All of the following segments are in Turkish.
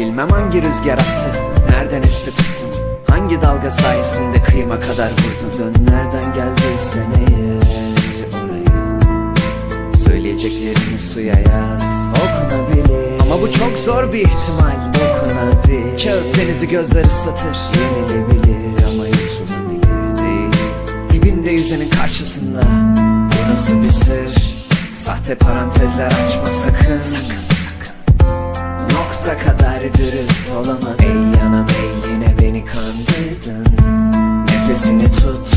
Bilmem hangi rüzgar attı Nereden esti tuttun Hangi dalga sayesinde kıyıma kadar vurdun? Dön nereden geldiysen eğer oraya. Söyleyeceklerini suya yaz. Okunabilir. Ama bu çok zor bir ihtimal. Dokunabilir Kağıt denizi gözler ıslatır. Yenilebilir ama yutulabilir değil. Dibinde yüzenin karşısında. Bu nasıl bir sır? Sahte parantezler açma Sakın. Sakın Kadar dürüst olamam Ey yanam ey yine beni kandırdın. Nefesini tut,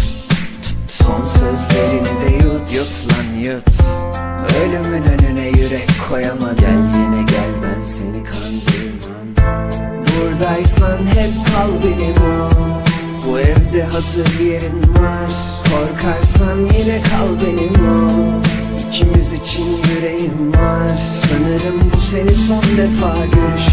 Son sözlerini de yut. Yut lan yut. Ölümün önüne yürek koyama. Gel yine gel ben seni kandırmam. Buradaysan hep kal benim Bu. Evde hazır yerin var. Korkarsan yine kal benim o İkimiz için yüreğim var. Sanırım bu seni son defa görüşüm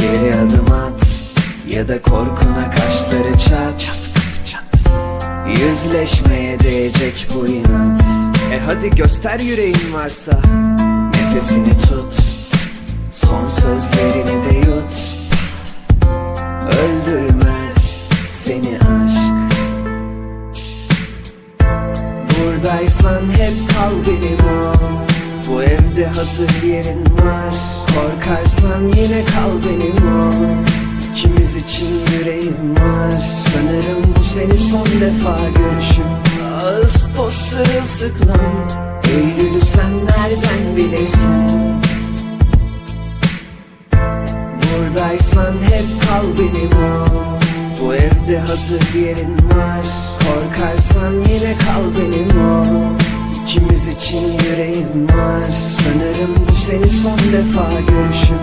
Geri adım at Ya da korkuna kaşları çat. Çat çat. Yüzleşmeye değecek bu inat. E hadi göster yüreğin varsa. Nefesini tut. Son sözlerini de yut. Öldürmez seni aşk. Buradaysan hep kal benim o. Bu evde hazır yerin var Korkarsan yine kal benim o. İkimiz için yüreğim var. Sanırım bu seni son defa görüşüm. Ağustos sırılsıklam Eylül'ü sen nereden bilesin? Buradaysan hep kal benim o. Bu evde hazır yerin var. Korkarsan yine kal benim o İkimiz için yüreğim var. Sanırım bu seni son defa görüşüm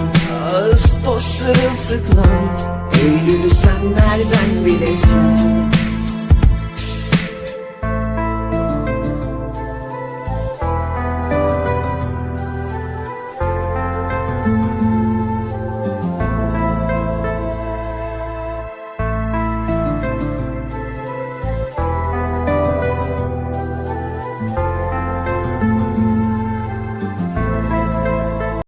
Ağustos sırılsıklam Eylül'ü sen nereden bilesin